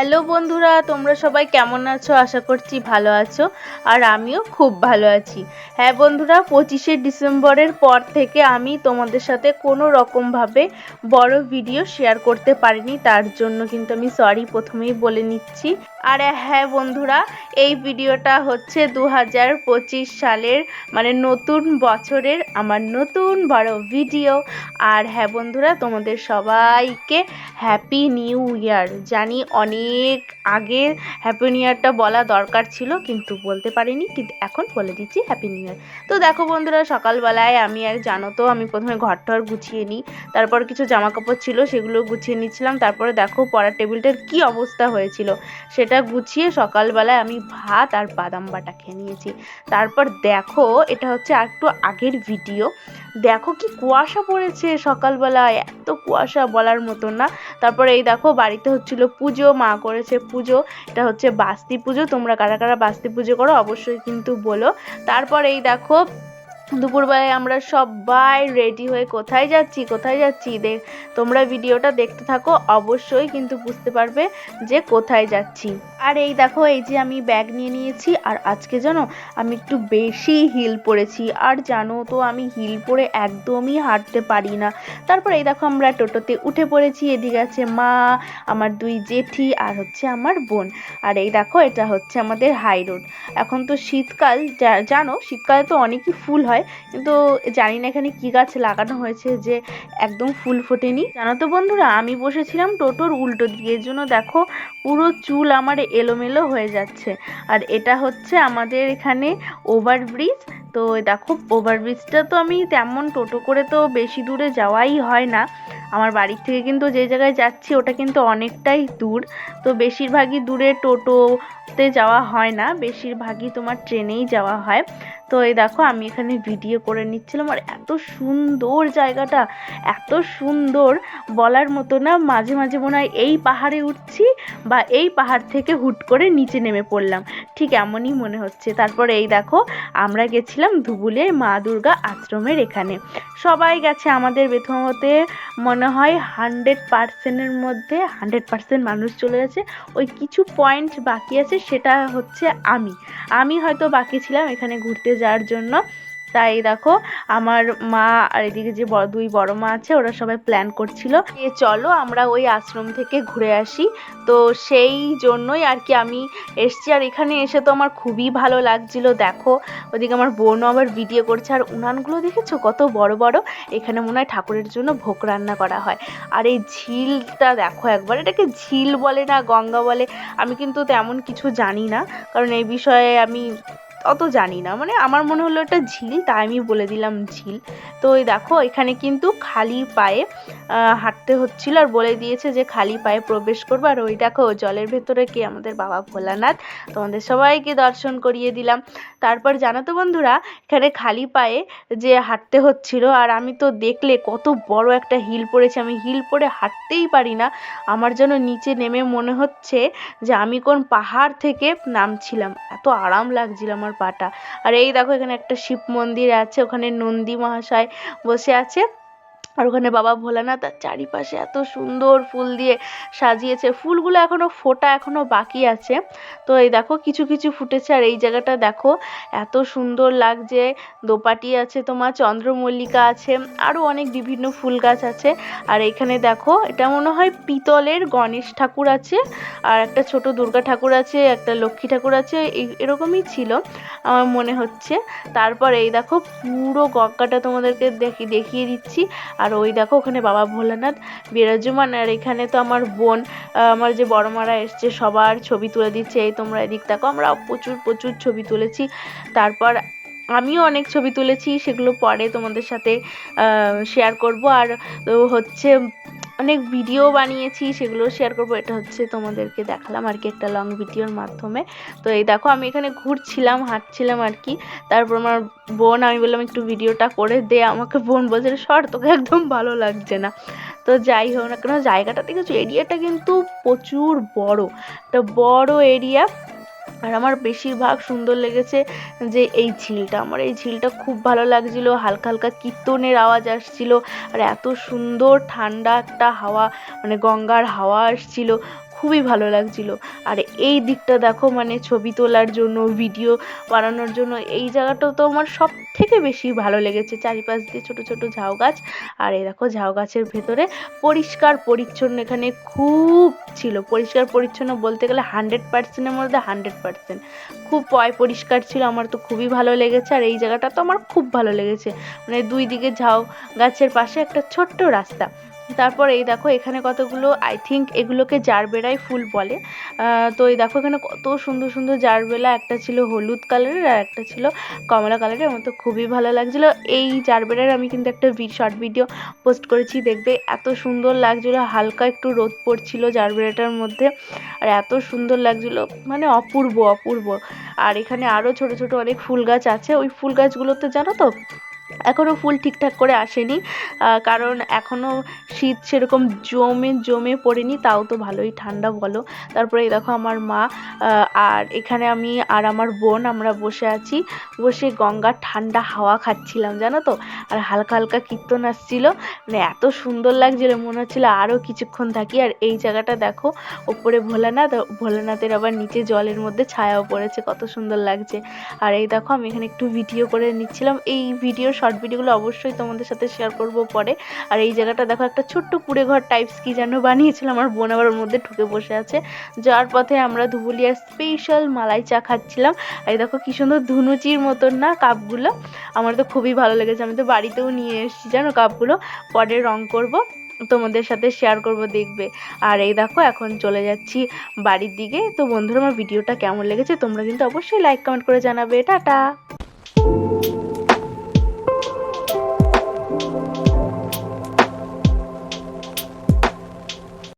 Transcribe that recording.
Hello বন্ধুরা, তোমরা সবাই কেমন আছো? আশা করছি ভালো আছো আর আমিও খুব ভালো আছি। হ্যাঁ বন্ধুরা, পঁচিশে ডিসেম্বরের পর থেকে আমি তোমাদের সাথে কোনো রকমভাবে বড় ভিডিও শেয়ার করতে পারিনি, তার জন্য কিন্তু আমি সরি প্রথমেই বলে নিচ্ছি। আর হ্যাঁ বন্ধুরা, এই ভিডিওটা হচ্ছে দু হাজার পঁচিশ সালের মানে নতুন বছরের আমার নতুন বড় ভিডিও আর হ্যাঁ বন্ধুরা, তোমাদের সবাইকে হ্যাপি নিউ ইয়ার জানি অনেক আগে হ্যাপি নিউ ইয়ারটা বলা দরকার ছিল, কিন্তু বলতে পারিনি, কিন্তু এখন বলে দিচ্ছি হ্যাপি নিউ ইয়ার তো দেখো বন্ধুরা, সকালবেলায় আমি আর জানো তো, আমি প্রথমে ঘর টর গুছিয়ে নিই, তারপর কিছু জামা কাপড় ছিল সেগুলো গুছিয়ে নিচ্ছিলাম, তারপরে দেখো পড়ার টেবিলটার কি অবস্থা হয়েছিল, সেটা গুছিয়ে সকালবেলায় আমি ভাত আর বাদাম বাটা খেয়ে নিয়েছি। তারপর দেখো, এটা হচ্ছে আর একটু আগের ভিডিও, দেখো কি কুয়াশা পড়েছে সকালবেলায়, এত কুয়াশা বলার মতো না। তারপরে এই দেখো, বাড়িতে হচ্ছিল পুজো, মা করেছে পুজো, এটা হচ্ছে বাস্তি পুজো। তোমরা কারা কারা বাস্তি পুজো করো অবশ্যই কিন্তু বলো। তারপর এই দেখো দুপুরবেলায় আমরা সবাই রেডি হয়ে কোথায় যাচ্ছি কোথায় যাচ্ছি? দেখ তোমরা ভিডিওটা দেখতে থাকো, অবশ্যই কিন্তু বুঝতে পারবে যে কোথায় যাচ্ছি। আর এই দেখো, এই যে আমি ব্যাগ নিয়ে নিয়েছি, আর আজকে জানো, আমি একটু বেশি হিল পরেছি আর জানো তো, আমি হিল পরে একদমই হাঁটতে পারি না। তারপর এই দেখো, আমরা টোটোতে উঠে পড়েছি, এদিকে আছে মা, আমার দুই জেঠি, আর হচ্ছে আমার বোন। আর এই দেখো, এটা হচ্ছে আমাদের হাই রোড এখন তো শীতকাল জানো, শীতকালে তো অনেকই ফুল হয় কিন্তু জানি না এখানে কি গাছ লাগানো হয়েছে যে একদম ফুল ফোটেনি। জানো তো বন্ধুরা, আমি বসেছিলাম টোটোর উল্টো এর জন্য দেখো পুরো চুল আমার এলোমেলো হয়ে যাচ্ছে। আর এটা হচ্ছে আমাদের এখানে ওভারব্রিজ তো দেখো ওভারব্রিজটা তো আমি তেমন টোটো করে তো বেশি দূরে যাওয়াই হয় না। আমার বাড়ির থেকে কিন্তু যে জায়গায় যাচ্ছি, ওটা কিন্তু অনেকটাই দূর। তো বেশিরভাগই দূরে টোটোতে যাওয়া হয় না, বেশিরভাগই তোমার ট্রেনেই যাওয়া হয়। তো এই দেখো, আমি এখানে ভিডিও করে নিচ্ছিলাম, আর এত সুন্দর জায়গাটা, এত সুন্দর বলার মতো না, মাঝে মাঝে মনে হয় এই পাহাড়ে উঠছি বা এই পাহাড় থেকে হুট করে নিচে নেমে পড়লাম। ঠিক এমনই মনে হচ্ছে। তারপরে এই দেখো, আমরা গেছিলাম ধুবুলে মা দুর্গা আশ্রমের এখানে। সবাই গেছে আমাদের বেথমতে মনে হয় হান্ড্রেড পার্সেন্টের মধ্যে হান্ড্রেড পার্সেন্ট মানুষ চলে গেছে। ওই কিছু পয়েন্ট বাকি আছে, সেটা হচ্ছে আমি। আমি হয়তো বাকি ছিলাম এখানে ঘুরতে যাওয়ার জন্য। তাই দেখো, আমার মা আর এদিকে যে দুই বড় মা আছে, ওরা সবাই প্ল্যান করছিল। যে চলো আমরা ওই আশ্রম থেকে ঘুরে আসি। তো সেই জন্যই আর কি আমি এসছি। আর এখানে এসে তো আমার খুবই ভালো লাগছিল, দেখো। ওদিকে আমার বোনও আবার ভিডিও করছে। আর উনানগুলো দেখেছ? কত বড় বড়। এখানে মনে হয় ঠাকুরের জন্য ভোগ রান্না করা হয়। আর এই ঝিলটা দেখো একবার, এটাকে ঝিল বলে না, গঙ্গা বলে। আমি কিন্তু তেমন কিছু জানি না। কারণ এই বিষয়ে আমি অত জানি না। মানে আমার মনে হলো এটা ঝিল, তাই আমি বলে দিলাম ঝিল। তো ওই দেখো, এখানে কিন্তু খালি পায়ে হাঁটতে হচ্ছিল আর বলে দিয়েছে যে খালি পায়ে প্রবেশ করব। আর ওই দেখো, জলের ভেতরে কি? আমাদের বাবা ভোলানাথ। তোমাদের সবাইকে দর্শন করিয়ে দিলাম। তারপর জানো তো বন্ধুরা, এখানে খালি পায়ে যে হাঁটতে হচ্ছিল, আর আমি তো দেখলে কত বড় একটা হিল পড়েছে। আমি হিল পরে হাঁটতেই পারি না। আমার যেন নিচে নেমে মনে হচ্ছে যে আমি কোন পাহাড় থেকে নামছিলাম। এত আরাম লাগছিল আমার পাটা। আর এই দেখো এখানে একটা শিব মন্দির আছে ওখানে নন্দী মহাশয় বসে আছে। আর ওখানে বাবা ভোলানাথ আর চারিপাশে এত সুন্দর ফুল দিয়ে সাজিয়েছে। ফুলগুলো এখনও ফোটা এখনও বাকি আছে। তো এই দেখো কিছু কিছু ফুটেছে আর এই জায়গাটা দেখো এত সুন্দর লাগছে। দোপাটি আছে তোমার, চন্দ্রমল্লিকা আছে আরও অনেক বিভিন্ন ফুল গাছ আছে। আর এখানে দেখো এটা মনে হয় পিতলের গণেশ ঠাকুর আছে আর একটা ছোট দুর্গা ঠাকুর আছে, একটা লক্ষ্মী ঠাকুর আছে এরকমই ছিল আমার মনে হচ্ছে। তারপর এই দেখো পুরো গঙ্গাটা তোমাদেরকে দেখি, দেখিয়ে দিচ্ছি। আর ওই দেখো ওখানে বাবা ভোলানাথ, বিরাজমান, আর এখানে তো আমার বোন আমার যে বড় মারা এসছে, সবার ছবি তুলে দিচ্ছে। এই তোমরা এদিক দেখো আমরা প্রচুর প্রচুর ছবি তুলেছি। তারপর আমিও অনেক ছবি তুলেছি, সেগুলো পরে তোমাদের সাথে শেয়ার করব। আর হচ্ছে অনেক ভিডিও বানিয়েছি, সেগুলো শেয়ার করব। এটা হচ্ছে তোমাদেরকে দেখালাম আর কি একটা লং ভিডিওর মাধ্যমে। তো এই দেখো, আমি এখানে ঘুরছিলাম, হাঁটছিলাম আর কি। তারপর আমার বোন, আমি বললাম, একটু ভিডিওটা করে দে। আমাকে বোন বলছে, সর, তোকে একদম ভালো লাগছে না। তো যাই হোক না কেন জায়গাটা দেখেছ এরিয়াটা কিন্তু প্রচুর বড়। একটা বড় এরিয়া আর আমার বেশিরভাগ সুন্দর লেগেছে যে এই ঝিলটা। আমার এই ঝিলটা খুব ভালো লাগছিল, হালকা হালকা কীর্তনের আওয়াজ আসছিল, আর এত সুন্দর ঠান্ডা একটা হাওয়া মানে গঙ্গার হাওয়া আসছিল। খুবই ভালো লাগছিল। আর এই দিকটা দেখো মানে ছবি তোলার জন্য ভিডিও বানানোর জন্য, এই জায়গাটা তো আমার সব থেকে বেশি ভালো লেগেছে। চারিপাশ দিয়ে ছোট ছোট ঝাউ গাছ। আর এই দেখো, ঝাউ গাছের ভেতরে পরিষ্কার পরিচ্ছন্ন এখানে খুব ছিল। পরিষ্কার পরিচ্ছন্ন বলতে গেলে হান্ড্রেড পার্সেন্টের মধ্যে হান্ড্রেড পার্সেন্ট খুব পয় পরিষ্কার ছিল, আমার তো খুবই ভালো লেগেছে। আর এই জায়গাটা তো আমার খুব ভালো লেগেছে। মানে দুই দিকে ঝাউ গাছের পাশে একটা ছোট্ট রাস্তা। তারপর এই দেখো এখানে কতগুলো আই থিঙ্ক এগুলোকে জারবেরাই ফুল বলে। তো এই দেখো এখানে কত সুন্দর সুন্দর জারবেলা, একটা ছিল হলুদ কালারের আর একটা ছিল কমলা কালারের, আমার তো খুবই ভালো লাগছিল। এই জারবেরার আমি কিন্তু একটা শর্ট ভিডিও পোস্ট করেছি, দেখবে এত সুন্দর লাগছিল, হালকা একটু রোদ পড়ছিল জারবেরাটার মধ্যে, আর এত সুন্দর লাগছিল মানে অপূর্ব অপূর্ব। আর এখানে আরও ছোট ছোট অনেক ফুল গাছ আছে, ওই ফুল গাছগুলোতে জানো তো এখনও ফুল ঠিকঠাক করে আসেনি কারণ এখনও শীত সেরকম জমে জমে পড়েনি, তাও তো ভালোই ঠান্ডা বলো। তারপরে এই দেখো আমার মা আর এখানে আমি আর আমার বোন আমরা বসে আছি, বসে গঙ্গার ঠান্ডা হাওয়া খাচ্ছিলাম, জানো তো? আর হালকা হালকা কীর্তন আসছিল মানে এত সুন্দর লাগছিল, মনে হচ্ছিল আরও কিছুক্ষণ থাকি। আর এই জায়গাটা দেখো, ওপরে ভোলানাথ, ভোলানাথের আবার নিচে জলের মধ্যে ছায়াও পড়েছে, কত সুন্দর লাগছে। আর এই দেখো আমি এখানে একটু ভিডিও করে নিচ্ছিলাম, এই ভিডিও শর্ট ভিডিওগুলো অবশ্যই তোমাদের সাথে শেয়ার করব পরে। আর এই জায়গাটা দেখো, একটা ছোট্ট কুড়ে ঘর টাইপস কি যেন বানিয়েছিলাম আমার বোন আবার ওর মধ্যে ঢুকে বসে আছে। যাওয়ার পথে আমরা ধুবুলিয়ার স্পেশাল মালাই চা খাচ্ছিলাম। আর এই দেখো কি সুন্দর ধুনুচির মতন না কাপগুলো। আমার তো খুবই ভালো লেগেছে, আমি তো বাড়িতেও নিয়ে এসেছি জানো কাপগুলো। পরে রং করব, তোমাদের সাথে শেয়ার করব দেখবে। আর এই দেখো, এখন চলে যাচ্ছি বাড়ির দিকে। তো বন্ধুরা, আমার ভিডিওটা কেমন লেগেছে তোমরা কিন্তু অবশ্যই লাইক কমেন্ট করে জানাবে। টাটা!